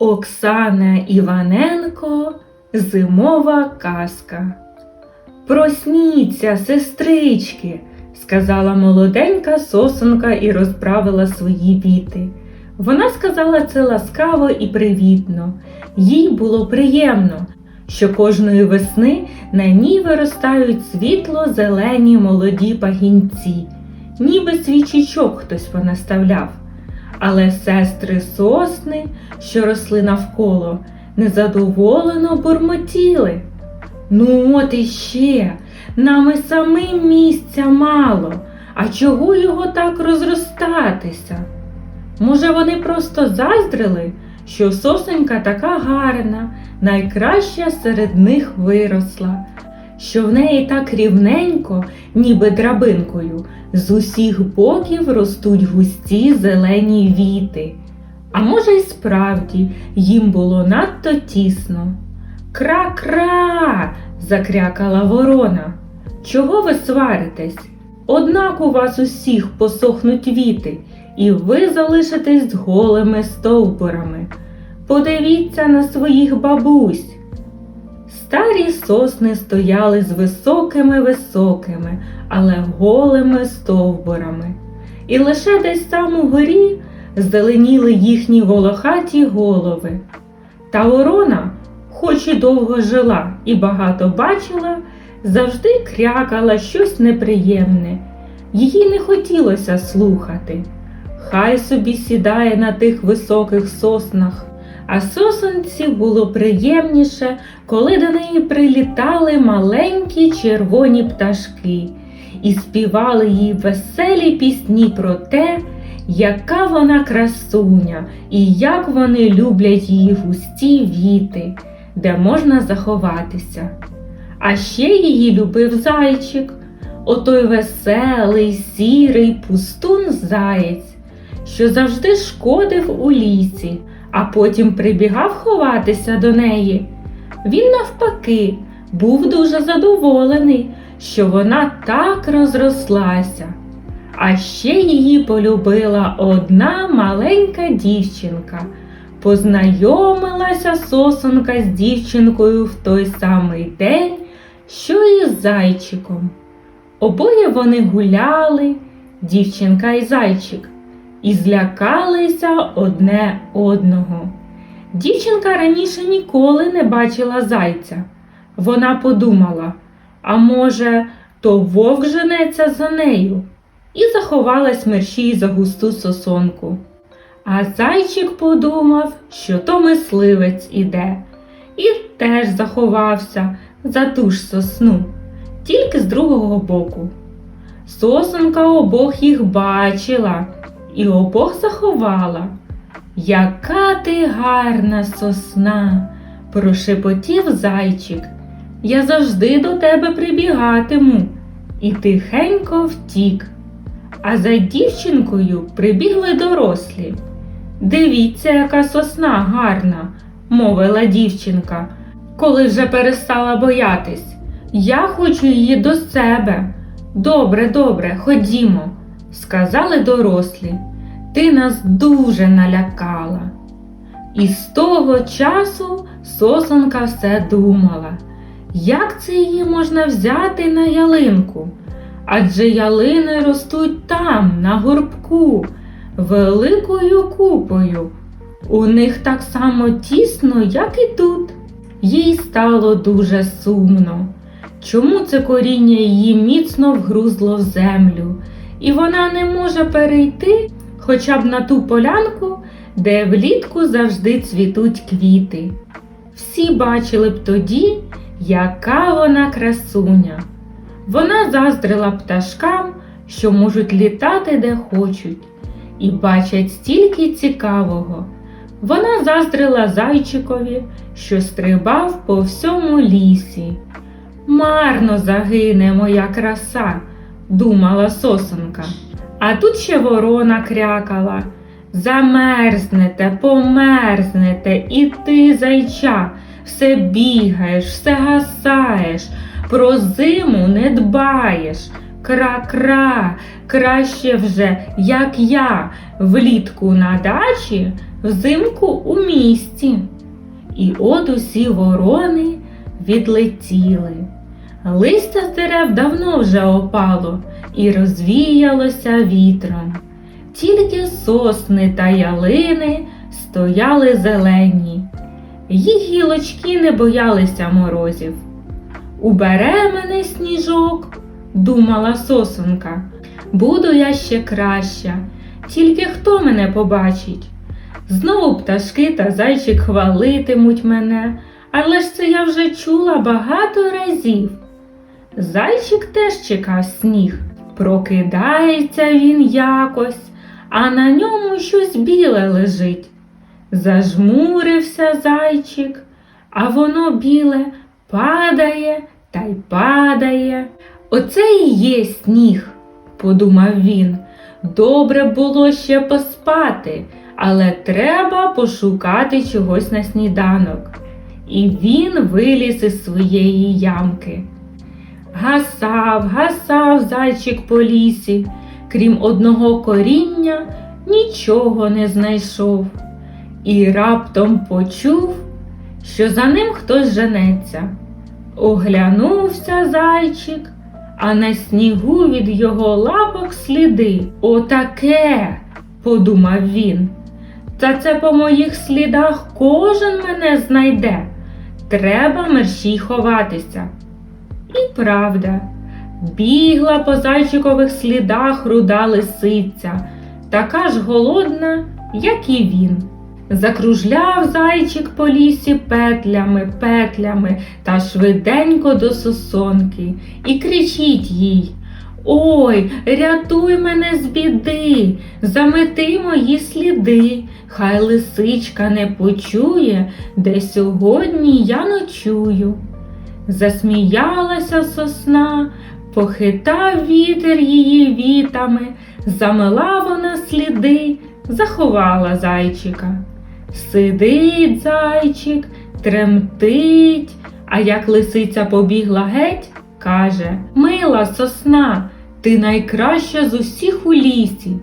Оксана Іваненко Зимова казка. Просніться, сестрички, сказала молоденька сосонка і розправила свої віти. Вона сказала це ласкаво і привітно. Їй було приємно, що кожної весни на ній виростають світло зелені молоді пагінці, ніби свічечок хтось понаставляв. Але сестри сосни, що росли навколо, незадоволено бурмотіли. Ну, от іще, нам і самим місця мало, а чого його так розростатися? Може, вони просто заздрили, що сосенька така гарна, найкраща серед них виросла, що в неї так рівненько, ніби драбинкою, з усіх боків ростуть густі зелені віти. А може, й справді їм було надто тісно. Кра-кра. закрякала ворона. Чого ви сваритесь? Однак у вас усіх посохнуть віти, і ви залишитесь голими стовбурами. Подивіться на своїх бабусь. Старі сосни стояли з високими високими, але голими стовбурами. І лише десь там угорі зеленіли їхні волохаті голови. Та ворона, хоч і довго жила і багато бачила, завжди крякала щось неприємне. Їй не хотілося слухати. Хай собі сідає на тих високих соснах. А сосонці було приємніше, коли до неї прилітали маленькі червоні пташки і співали їй веселі пісні про те, яка вона красуня і як вони люблять її густі віти, де можна заховатися. А ще її любив зайчик, отой веселий, сірий пустун заєць, що завжди шкодив у лісі а потім прибігав ховатися до неї. Він, навпаки, був дуже задоволений, що вона так розрослася. А ще її полюбила одна маленька дівчинка. Познайомилася сосонка з дівчинкою в той самий день, що і з зайчиком. Обоє вони гуляли, дівчинка і зайчик і злякалися одне одного. Дівчинка раніше ніколи не бачила зайця. Вона подумала, а може, то вовк женеться за нею, і заховалась мерщій за густу сосонку. А зайчик подумав, що то мисливець іде, і теж заховався за ту ж сосну, тільки з другого боку. Сосонка обох їх бачила і обох заховала. Яка ти гарна сосна, прошепотів зайчик. Я завжди до тебе прибігатиму і тихенько втік. А за дівчинкою прибігли дорослі. Дивіться, яка сосна гарна, мовила дівчинка, коли вже перестала боятись. Я хочу її до себе. Добре, добре, ходімо сказали дорослі, ти нас дуже налякала. І з того часу сосонка все думала, як це її можна взяти на ялинку? Адже ялини ростуть там, на горбку, великою купою. У них так само тісно, як і тут. Їй стало дуже сумно. Чому це коріння її міцно вгрузло в землю? і вона не може перейти хоча б на ту полянку, де влітку завжди цвітуть квіти. Всі бачили б тоді, яка вона красуня. Вона заздрила пташкам, що можуть літати де хочуть, і бачать стільки цікавого. Вона заздрила зайчикові, що стрибав по всьому лісі. Марно загине моя краса думала сосонка. А тут ще ворона крякала. Замерзнете, померзнете, і ти, зайча, все бігаєш, все гасаєш, про зиму не дбаєш. Кра-кра, краще вже, як я, влітку на дачі, взимку у місті. І от усі ворони відлетіли. Листя з дерев давно вже опало і розвіялося вітром. Тільки сосни та ялини стояли зелені. Їх гілочки не боялися морозів. Убере мене сніжок, думала сосенка. Буду я ще краща, тільки хто мене побачить? Знову пташки та зайчик хвалитимуть мене, але ж це я вже чула багато разів. Зайчик теж чекав сніг. Прокидається він якось, а на ньому щось біле лежить. Зажмурився зайчик, а воно біле падає та й падає. Оце і є сніг, подумав він. Добре було ще поспати, але треба пошукати чогось на сніданок. І він виліз із своєї ямки. Гасав, гасав зайчик по лісі, крім одного коріння, нічого не знайшов. І раптом почув, що за ним хтось женеться. Оглянувся зайчик, а на снігу від його лапок сліди. Отаке, подумав він. Та це по моїх слідах кожен мене знайде. Треба мерщій ховатися. І правда, бігла по зайчикових слідах руда лисиця, така ж голодна, як і він. Закружляв зайчик по лісі петлями, петлями та швиденько до сосонки і кричить їй Ой, рятуй мене з біди, замети мої сліди, хай лисичка не почує, де сьогодні я ночую. Засміялася сосна, похитав вітер її вітами, замила вона сліди, заховала зайчика. Сидить зайчик, тремтить, а як лисиця побігла геть, каже Мила сосна, ти найкраща з усіх у лісі.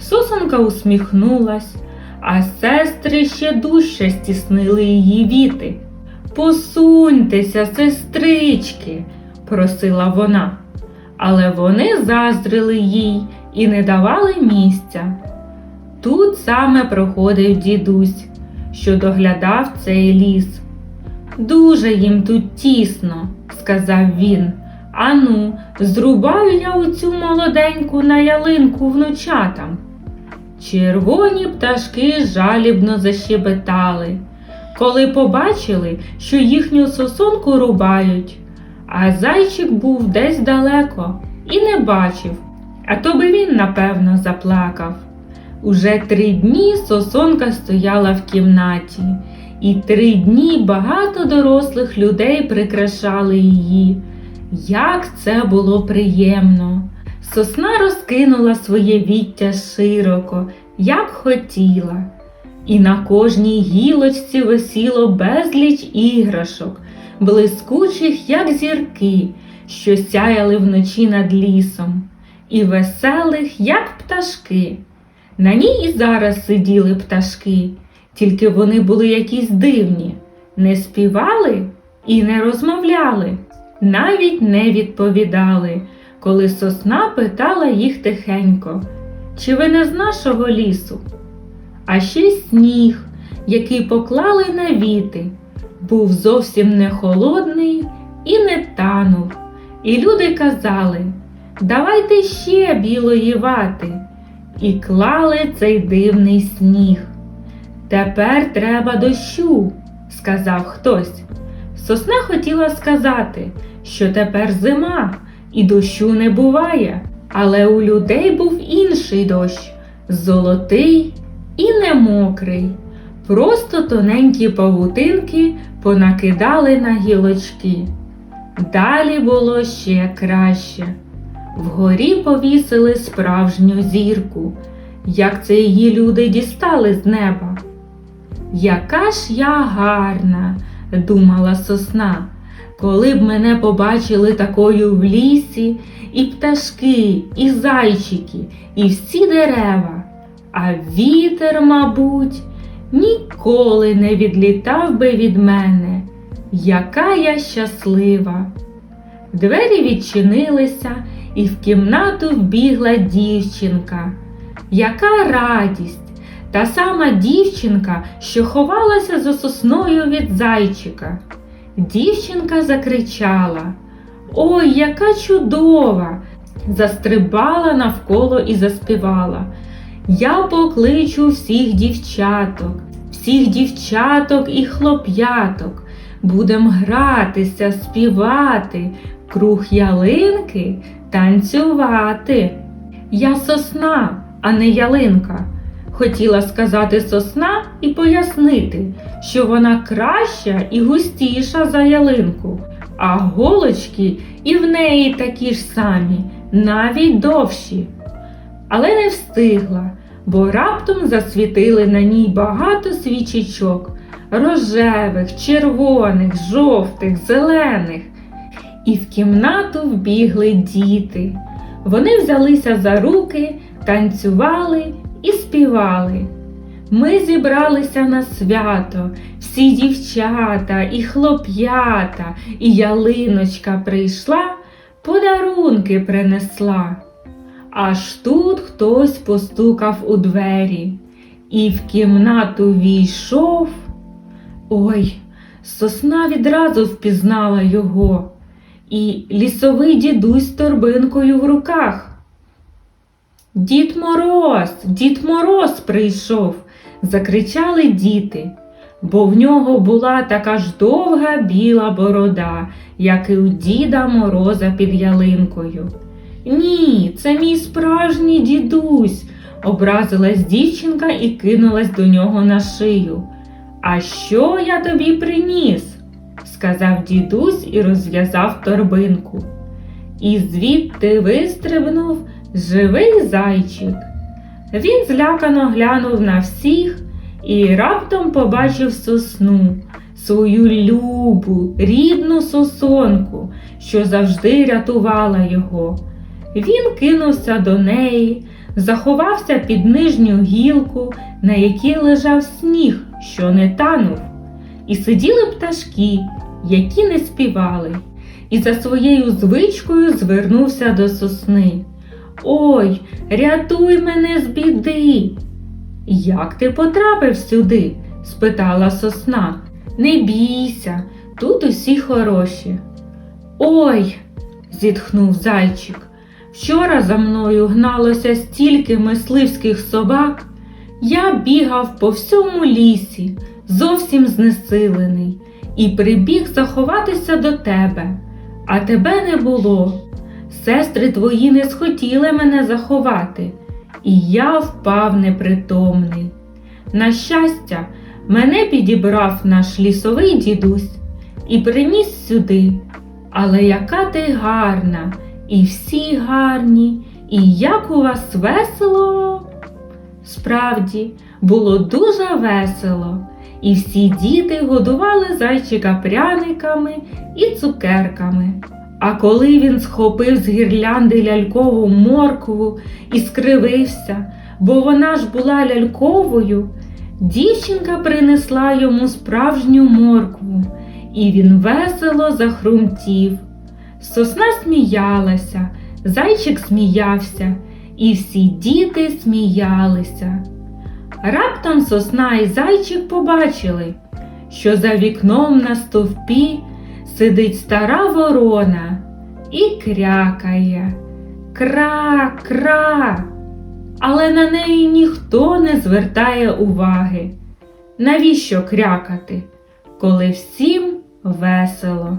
Сосонка усміхнулась, а сестри ще дужче стіснили її віти. Посуньтеся, сестрички, просила вона, але вони заздрили їй і не давали місця. Тут саме проходив дідусь, що доглядав цей ліс. Дуже їм тут тісно, сказав він. Ану, зрубаю я оцю молоденьку на ялинку внучатам. Червоні пташки жалібно защебетали, коли побачили, що їхню сосонку рубають, а зайчик був десь далеко і не бачив, а то би він, напевно, заплакав. Уже три дні сосонка стояла в кімнаті, і три дні багато дорослих людей прикрашали її. Як це було приємно! Сосна розкинула своє віття широко, як хотіла, і на кожній гілочці висіло безліч іграшок, блискучих, як зірки, що сяяли вночі над лісом, і веселих, як пташки. На ній і зараз сиділи пташки, тільки вони були якісь дивні, не співали і не розмовляли, навіть не відповідали, коли сосна питала їх тихенько, чи ви не з нашого лісу? А ще сніг, який поклали на віти, був зовсім не холодний і не танув. І люди казали Давайте ще білої вати і клали цей дивний сніг. Тепер треба дощу, сказав хтось. Сосна хотіла сказати, що тепер зима і дощу не буває, але у людей був інший дощ золотий і не мокрий. Просто тоненькі павутинки понакидали на гілочки. Далі було ще краще. Вгорі повісили справжню зірку, як це її люди дістали з неба. Яка ж я гарна, думала сосна, Коли б мене побачили такою в лісі, і пташки, і зайчики, і всі дерева, а вітер, мабуть, ніколи не відлітав би від мене. Яка я щаслива! Двері відчинилися, і в кімнату вбігла дівчинка. Яка радість! Та сама дівчинка, що ховалася за сосною від зайчика. Дівчинка закричала Ой, яка чудова! Застрибала навколо і заспівала. Я покличу всіх дівчаток, всіх дівчаток і хлоп'яток. Будем гратися, співати, круг ялинки танцювати. Я сосна, а не ялинка. Хотіла сказати сосна і пояснити, що вона краща і густіша за ялинку, а голочки і в неї такі ж самі, навіть довші. Але не встигла, бо раптом засвітили на ній багато свічечок рожевих, червоних, жовтих, зелених. І в кімнату вбігли діти. Вони взялися за руки, танцювали і співали. Ми зібралися на свято, всі дівчата і хлоп'ята, і ялиночка прийшла, подарунки принесла. Аж тут хтось постукав у двері, і в кімнату війшов. Ой, сосна відразу впізнала його, і лісовий дідусь з торбинкою в руках. Дід Мороз, дід Мороз прийшов, закричали діти, бо в нього була така ж довга біла борода, як і у діда Мороза під ялинкою. Ні, це мій справжній дідусь, образилась дівчинка і кинулась до нього на шию. А що я тобі приніс? сказав дідусь і розв'язав торбинку. І звідти вистрибнув живий зайчик. Він злякано глянув на всіх і раптом побачив сосну, свою любу, рідну сосонку, що завжди рятувала його. Він кинувся до неї, заховався під нижню гілку, на якій лежав сніг, що не танув, і сиділи пташки, які не співали, і за своєю звичкою звернувся до сосни. Ой, рятуй мене з біди. Як ти потрапив сюди? спитала сосна. Не бійся, тут усі хороші. Ой, зітхнув зайчик. Вчора за мною гналося стільки мисливських собак. Я бігав по всьому лісі, зовсім знесилений, і прибіг заховатися до тебе, а тебе не було. Сестри твої не схотіли мене заховати, і я впав непритомний. На щастя, мене підібрав наш лісовий дідусь і приніс сюди. Але яка ти гарна, і всі гарні, і як у вас весело. Справді, було дуже весело, і всі діти годували зайчика пряниками і цукерками. А коли він схопив з гірлянди лялькову моркву і скривився, бо вона ж була ляльковою, дівчинка принесла йому справжню моркву, і він весело захрумтів. Сосна сміялася, зайчик сміявся, і всі діти сміялися. Раптом сосна і зайчик побачили, що за вікном на стовпі сидить стара ворона і крякає. Кра, кра. Але на неї ніхто не звертає уваги. Навіщо крякати, коли всім весело?